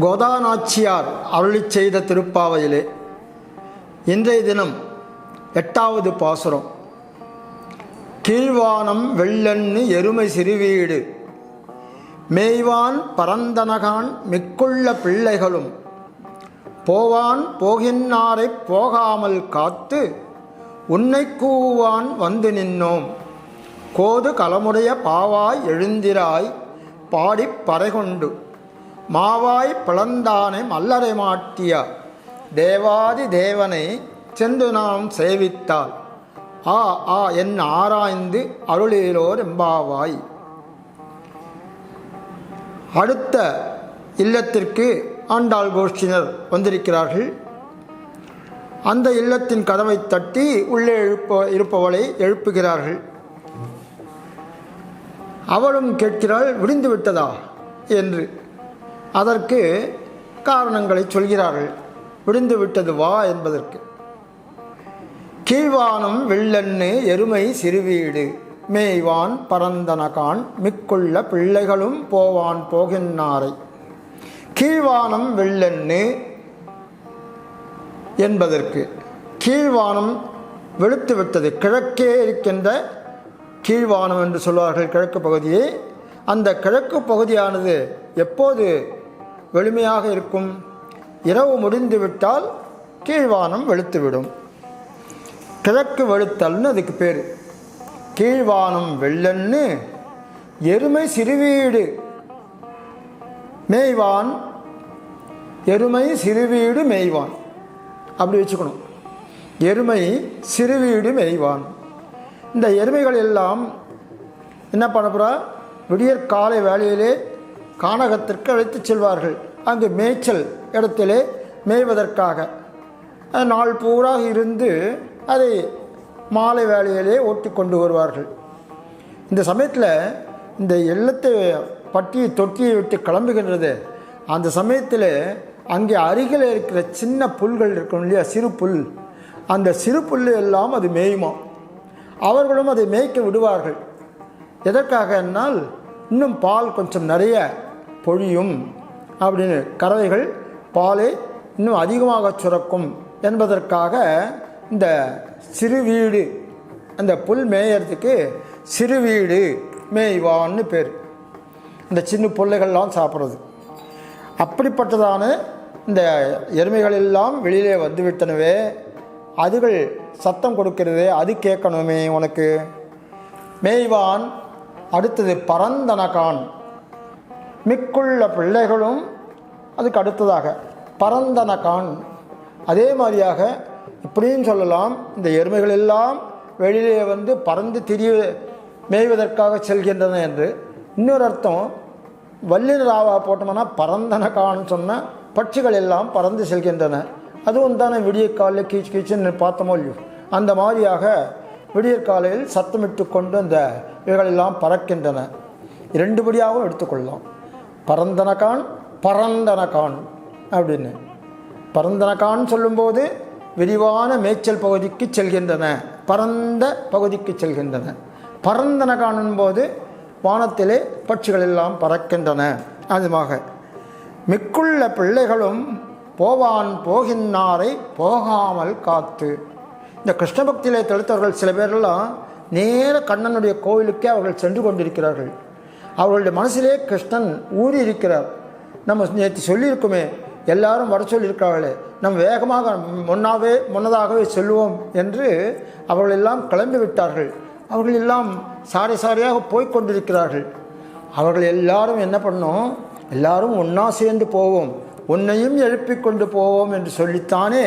கோதாநாச்சியார் அருளி செய்த திருப்பாவையிலே இன்றைய தினம் எட்டாவது பாசுரம். கீழ்வானம் வெள்ளன்னு எருமை சிறுவீடு. மேய்வான் பரந்தனகான் மிக்குள்ள பிள்ளைகளும். போவான் போகின்னாரைப் போகாமல் காத்து உன்னை கூவான் வந்து நின்னோம். கோது கலமுடைய பாவாய் எழுந்திராய் பாடிப் பறைகொண்டு. மாவாய் பிளந்தானை மல்லரை மாட்டிய தேவாதி தேவனை சென்று நாம் சேவித்தாள் ஆ ஆ என் ஆராய்ந்து அருளிலோர் எம்பாவாய். அடுத்த இல்லத்திற்கு ஆண்டாள் கோஷ்டினர் வந்திருக்கிறார்கள். அந்த இல்லத்தின் கதவை தட்டி உள்ளே எழுப்ப இருப்பவளை எழுப்புகிறார்கள். அவளும் கேட்கிறாள் விடிந்து விட்டதா? என்று. அதற்கு காரணங்களை சொல்கிறார்கள். விடிந்து விட்டது வா என்பதற்கு. கீழ்வானம் வெள்ளன்னு எருமை சிறுவீடு. மேய்வான் பரந்தனகான் மிக்குள்ள பிள்ளைகளும் போவான் போகின்னாரை கீழ்வானம் வெள்ளன்னு என்பதற்கு. கீழ்வானம் வெளுத்து விட்டது. கிழக்கே இருக்கின்ற கீழ்வானம் என்று சொல்வார்கள். கிழக்கு பகுதியை அந்த கிழக்கு பகுதியானது எப்போது வெளிமையாக இருக்கும்? இரவு முடிந்துவிட்டால் கீழ்வானம் வெளுத்துவிடும். கிழக்கு வெளுத்தல்னு அதுக்கு பேர். கீழ்வானம் வெள்ளன்னு எருமை சிறுவீடு. மேய்வான் எருமை சிறுவீடு மேய்வான். அப்படி வச்சுக்கணும். எருமை சிறுவீடு மேய்வான். இந்த எருமைகள் எல்லாம் என்ன பண்ண போகிறா விடியற் காலை வேளையிலே கானகத்திற்கு அழைத்துச் செல்வார்கள். அங்கு மேய்ச்சல் இடத்திலே மேய்வதற்காக. நாள் பூரா இருந்து அதை மாலை வேளையிலே ஓட்டி கொண்டு வருவார்கள். இந்த சமயத்தில் இந்த எள்ளத்தை பட்டி தொட்டியை விட்டு கிளம்புகின்றது. அந்த சமயத்தில் அங்கே அருகில் இருக்கிற சின்ன புல்கள் இருக்கும் இல்லையா? சிறு புல். அந்த சிறு புல் எல்லாம் அது மேயுமா? அவர்களும் அதை மேய்க்க விடுவார்கள். எதற்காக என்னால் இன்னும் பால் கொஞ்சம் நிறைய பொழியும்? அப்படின்னு கறவைகள் பாலை இன்னும் அதிகமாக சுரக்கும் என்பதற்காக இந்த சிறு வீடு அந்த புல் மேயறதுக்கு சிறு வீடு மேய்வான்னு பேர். இந்த சின்ன புல்லைகள்லாம் சாப்பிட்றது. அப்படிப்பட்டதான இந்த எருமைகள் எல்லாம் வெளியிலே வந்துவிட்டனவே அதுகள் சத்தம் கொடுக்கிறதே அது கேட்கணுமே உனக்கு. மேய்வான் அடுத்தது பரந்தனகான். மிக்குள்ள பிள்ளைகளும் அதுக்கு அடுத்ததாக பரந்தனகான். அதே மாதிரியாக இப்படியும் சொல்லலாம் இந்த எருமைகள் எல்லாம் வெளியிலே வந்து பறந்து திரிய மேய்வதற்காக செல்கின்றன என்று. இன்னொரு அர்த்தம் வல்லின ராவா போட்டோம்னா பரந்தனகான்னு சொன்ன பட்சிகள் எல்லாம் பறந்து செல்கின்றன. அதுவும் தானே விடிய காலில் கீச்சு கீச்சுன்னு பார்த்தோமோ இல்லையோ? அந்த மாதிரியாக விடியற் காலையில் சத்தமிட்டு கொண்டு அந்த இவைகளெல்லாம் பறக்கின்றன. இரண்டுபடியாகவும் எடுத்துக்கொள்ளலாம். பரந்தனகான் பரந்தனகான் அப்படின்னு. பரந்தனகான் சொல்லும்போது விரிவான மேய்ச்சல் பகுதிக்கு செல்கின்றன. பரந்த பகுதிக்கு செல்கின்றன. பரந்தனகான் போது வானத்திலே பட்சிகள் எல்லாம் பறக்கின்றன. அதுமாக மிக்குள்ள பிள்ளைகளும் போவான் போகின்னாரை போகாமல் காத்து. இந்த கிருஷ்ண பக்தியிலே சில பேரெல்லாம் நேர கண்ணனுடைய கோவிலுக்கே அவர்கள் சென்று கொண்டிருக்கிறார்கள். அவர்களுடைய மனசிலே கிருஷ்ணன் ஊறி இருக்கிறார் நம்ம நேற்று சொல்லியிருக்குமே எல்லாரும் வர சொல்லியிருக்கிறார்களே நம் வேகமாக முன்னாவே முன்னதாகவே செல்வோம் என்று அவர்கள் எல்லாம் கிளம்பி விட்டார்கள். அவர்கள் எல்லாம் சாரி சாரியாக போய் கொண்டிருக்கிறார்கள். அவர்கள் எல்லாரும் என்ன பண்ணோம் எல்லாரும் ஒன்றா சேர்ந்து போவோம். உன்னையும் எழுப்பி கொண்டு போவோம் என்று சொல்லித்தானே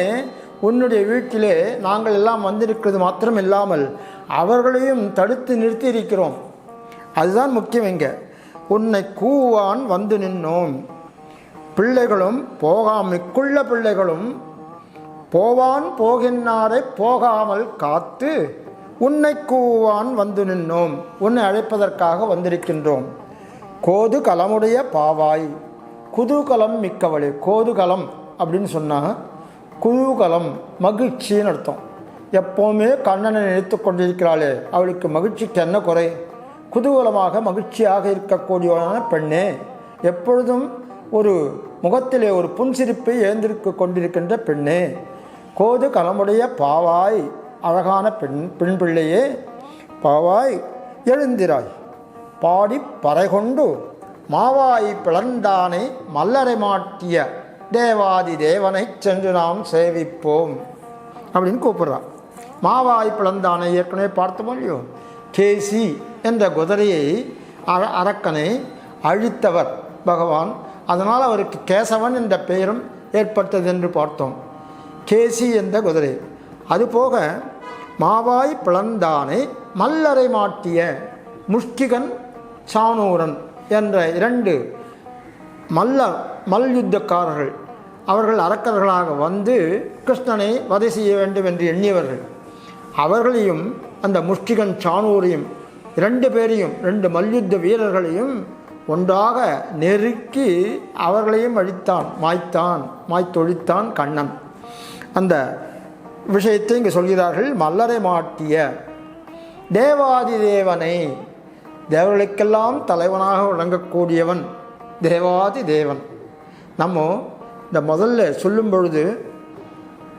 உன்னுடைய வீட்டிலே நாங்கள் எல்லாம் வந்திருக்கிறது மாத்திரம் இல்லாமல் அவர்களையும் தடுத்து நிறுத்தி இருக்கிறோம் அதுதான் முக்கியம் இங்கே. உன்னை கூவான் வந்து நின்னோம். பிள்ளைகளும் போகாமிக்குள்ள பிள்ளைகளும் போவான் போகின்னாரை போகாமல் காத்து உன்னை கூவான் வந்து நின்னோம். உன்னை அழைப்பதற்காக வந்திருக்கின்றோம். கோது கலமுடைய பாவாய். குதூகலம் மிக்கவளே கோதுகலம் அப்படின்னு சொன்னால் குதூகலம் மகிழ்ச்சின்னு அர்த்தம். எப்போவுமே கண்ணனை நினைத்து கொண்டிருக்கிறாளே அவளுக்கு மகிழ்ச்சிக்கு என்ன குறை? குதூகலமாக மகிழ்ச்சியாக இருக்கக்கூடியவளான பெண்ணே எப்பொழுதும் ஒரு முகத்திலே ஒரு புன்சிரிப்பை ஏந்திருக்க கொண்டிருக்கின்ற பெண்ணே கோது கலமுடைய பாவாய் அழகான பெண் பெண் பிள்ளையே பாவாய் எழுந்திராய். பாடி பறைகொண்டு மாவாய் பிளந்தானை மல்லரை மாட்டிய தேவாதி தேவனை சென்று நாம் சேவிப்போம். அப்படின்னு கூப்பிடுறான். மாவாய் பிளந்தானை ஏற்கனவே பார்த்தோம் இல்லையோ? கேசி என்ற குதிரையை அர அரக்கனை அழித்தவர் பகவான். அதனால் அவருக்கு கேசவன் என்ற பெயரும் ஏற்பட்டது என்று பார்த்தோம். கேசி என்ற குதிரை. அதுபோக மாவாய் பிளந்தானை மல்லரை மாட்டிய முஷ்டிகன் சானூரன் என்ற இரண்டு மல்ல மல்யுத்தக்காரர்கள் அவர்கள் அரக்கர்களாக வந்து கிருஷ்ணனை வதை செய்ய வேண்டும் என்று எண்ணியவர்கள். அவர்களையும் அந்த முஷ்டிகன் சானூரையும் இரண்டு பேரையும் ரெண்டு மல்யுத்த வீரர்களையும் ஒன்றாக நெருக்கி அவர்களையும் அழித்தான் மாய்த்தான் மாய்த்தொழித்தான் கண்ணன். அந்த விஷயத்தை இங்கே சொல்கிறார்கள் மல்லரை மாட்டிய தேவாதி தேவனை தேவர்களுக்கெல்லாம் தலைவனாக விளங்கக்கூடியவன். தேவாதி தேவன். நம்ம இந்த முதல்ல சொல்லும் பொழுது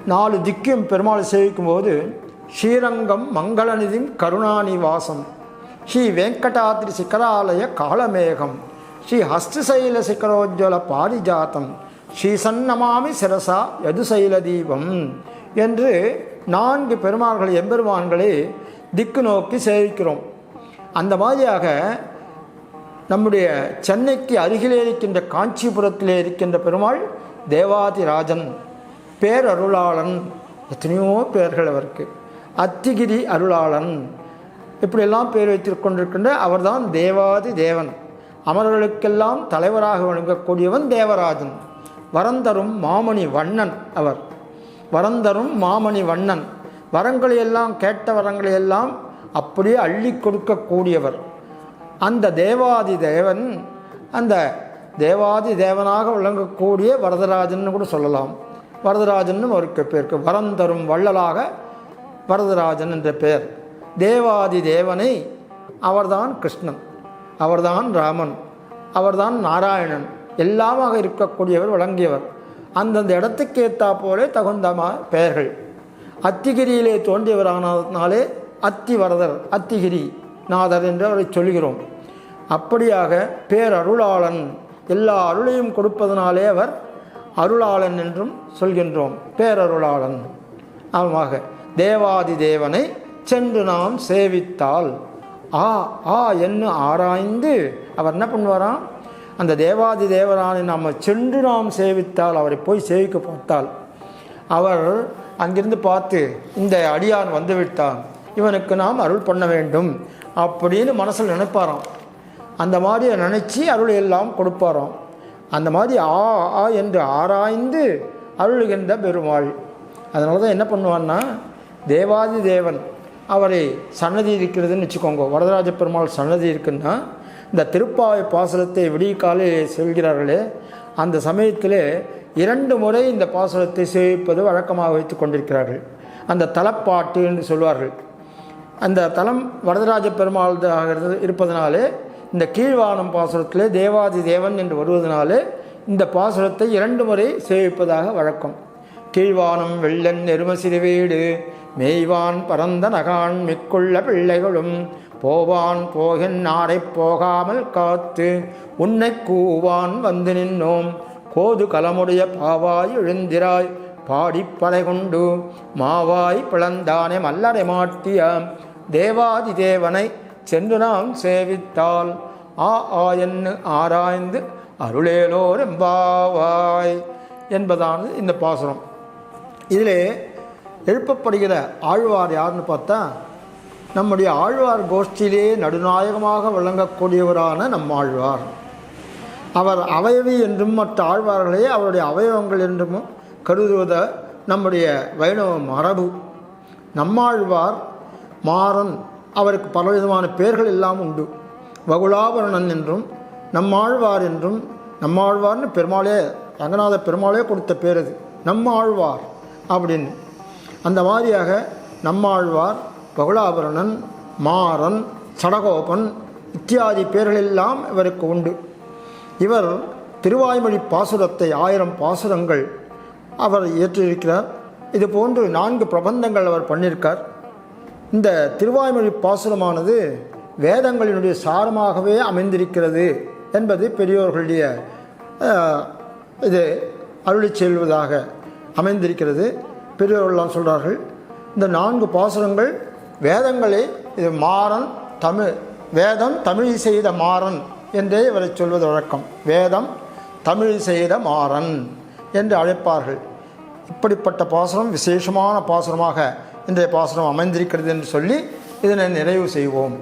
நாலு திக்கும் பெருமாள் சேவிக்கும் போது ஸ்ரீரங்கம் மங்களநிதிம் கருணாநிவாசம் ஸ்ரீ வெங்கடாத்ரி சிக்கராலய காலமேகம் ஸ்ரீ ஹஸ்தசைல சிக்கரோஜ்வல பாரிஜாத்தம் ஸ்ரீ சன்னமாமி சிரசா யதுசைல தீபம் என்று நான்கு பெருமாள்களை எம்பெருமான்களை திக்கு நோக்கி சேவிக்கிறோம். அந்த மாதிரியாக நம்முடைய சென்னைக்கு அருகிலே இருக்கின்ற காஞ்சிபுரத்திலே இருக்கின்ற பெருமாள் தேவாதிராஜன் பேரருளாளன் எத்தனையோ பேர்கள் அவருக்கு. அத்திகிரி அருளாளன் இப்படியெல்லாம் பேர் வைத்துக் கொண்டிருக்கின்ற அவர்தான் தேவாதி தேவன். அமரர்களுக்கெல்லாம் தலைவராக வழங்கக்கூடியவன் தேவராஜன். வரந்தரும் மாமணி வண்ணன் அவர். வரந்தரும் மாமணி வண்ணன். வரங்களை எல்லாம் கேட்ட வரங்களை எல்லாம் அப்படியே அள்ளி கொடுக்கக்கூடியவர். அந்த தேவாதி தேவன் அந்த தேவாதி தேவனாக விளங்கக்கூடிய வரதராஜன் கூட சொல்லலாம். வரதராஜன் அவருக்கு பேருக்கு வரம் தரும் வள்ளலாக வரதராஜன் என்ற பெயர் தேவாதி தேவனை அவர்தான் கிருஷ்ணன் அவர்தான் ராமன் அவர்தான் நாராயணன் எல்லாமாக இருக்கக்கூடியவர் விளங்கியவர். அந்தந்த இடத்துக்கு ஏற்றா போலே தகுந்த பெயர்கள். அத்திகிரியிலே தோன்றியவரானாலே அத்திவரதர் அத்திகிரி நாதர் என்று அவரை சொல்கிறோம். அப்படியாக பேரருளாளன் எல்லா அருளையும் கொடுப்பதனாலே அவர் அருளாளன் என்றும் சொல்கின்றோம் பேரருளாளன். ஆமாக தேவாதி தேவனை சென்று நாம் சேவித்தால் ஆ ஆ என்று ஆராய்ந்து அவர் என்ன பண்ணுவாராம்? அந்த தேவாதி தேவரானை நாம் சென்று நாம் சேவித்தால் அவரை போய் சேவிக்க பார்த்தால் அவர் அங்கிருந்து பார்த்து இந்த அடியான் வந்துவிட்டான் இவனுக்கு நாம் அருள் பண்ண வேண்டும் அப்படின்னு மனசில் நினைப்பாராம். அந்த மாதிரி நினச்சி அருள் எல்லாம் கொடுப்பாராம். அந்த மாதிரி ஆ ஆ என்று ஆராய்ந்து அருள்கின்ற பெருமாள். அதனால தான் என்ன பண்ணுவான்னா தேவாதி தேவன் அவரை சன்னதி இருக்கிறதுன்னு வச்சுக்கோங்க. வரதராஜ பெருமாள் சன்னதி இருக்குன்னா இந்த திருப்பாவை பாசனத்தை விடிய காலையில் செல்கிறார்களே அந்த சமயத்தில் இரண்டு முறை இந்த பாசனத்தை சேவிப்பது வழக்கமாக வைத்து கொண்டிருக்கிறார்கள். அந்த தலப்பாட்டுன்னு சொல்வார்கள். அந்த தலம் வரதராஜ பெருமாள் இருப்பதனாலே இந்த கீழ்வானம் பாசுரத்திலே தேவாதி தேவன் என்று வருவதனாலே இந்த பாசுரத்தை இரண்டு முறை சேவிப்பதாக வழக்கம். கீழ்வானம் வெள்ளன் எரும சிறுவீடு மேய்வான் பரந்த நகான் மிக்குள்ள பிள்ளைகளும் போவான் போகின் நாடை போகாமல் காத்து உன்னை கூவான் வந்து நின்னோம். கோது கலமுடைய பாவாய் எழுந்திராய் பாடிப்பறை கொண்டு மாவாய் பிளந்தானே மல்லரை மாட்டிய தேவாதி தேவனை சென்று நாம் சேவித்தால் ஆ ஆ என்று ஆராய்ந்து அருளேலோர் எம்பாவாய் என்பதானது இந்த பாசுரம். இதிலே எழுப்பப்படுகிற ஆழ்வார் யாருன்னு பார்த்தா நம்முடைய ஆழ்வார் கோஷ்டியிலே நடுநாயகமாக விளங்கக்கூடியவரான நம் ஆழ்வார். அவர் அவயவி என்றும் மற்ற ஆழ்வார்களே அவருடைய அவயவங்கள் என்றும் கருதுவத நம்முடைய வைணவ மரபு. நம்மாழ்வார் மாறன் அவருக்கு பலவிதமான பெயர்கள் எல்லாம் உண்டு. வகுலாபரணன் என்றும் நம்மாழ்வார் என்றும் நம்மாழ்வார்னு பெருமாளே ரங்கநாத பெருமாளே கொடுத்த பேர் அது. நம்மாழ்வார் அப்படின்னு. அந்த மாதிரியாக நம்மாழ்வார் பகுலாபரணன் மாறன் சடகோபன் இத்தியாதி பேர்களெல்லாம் இவருக்கு உண்டு. இவர் திருவாய்மொழி பாசுரத்தை ஆயிரம் பாசுரங்கள் அவர் இயற்றியிருக்கிறார். இது போன்று நான்கு பிரபந்தங்கள் அவர் பண்ணியிருக்கார். இந்த திருவாய்மொழி பாசுரமானது வேதங்களினுடைய சாரமாகவே அமைந்திருக்கிறது என்பது பெரியோர்களுடைய இது அருளி செல்வதாக அமைந்திருக்கிறது. பெரியோர்கள்லாம் சொல்கிறார்கள் இந்த நான்கு பாசுரங்கள் வேதங்களே இது மாறன் தமிழ் வேதம் தமிழ் செய்த மாறன் என்றே இவரை சொல்வது வழக்கம். வேதம் தமிழ் செய்த மாறன் என்று அழைப்பார்கள். இப்படிப்பட்ட பாசுரம் விசேஷமான பாசுரமாக இன்றைய பாசனம் அமைந்திருக்கிறது என்று சொல்லி இதனை நிறைவு செய்வோம்.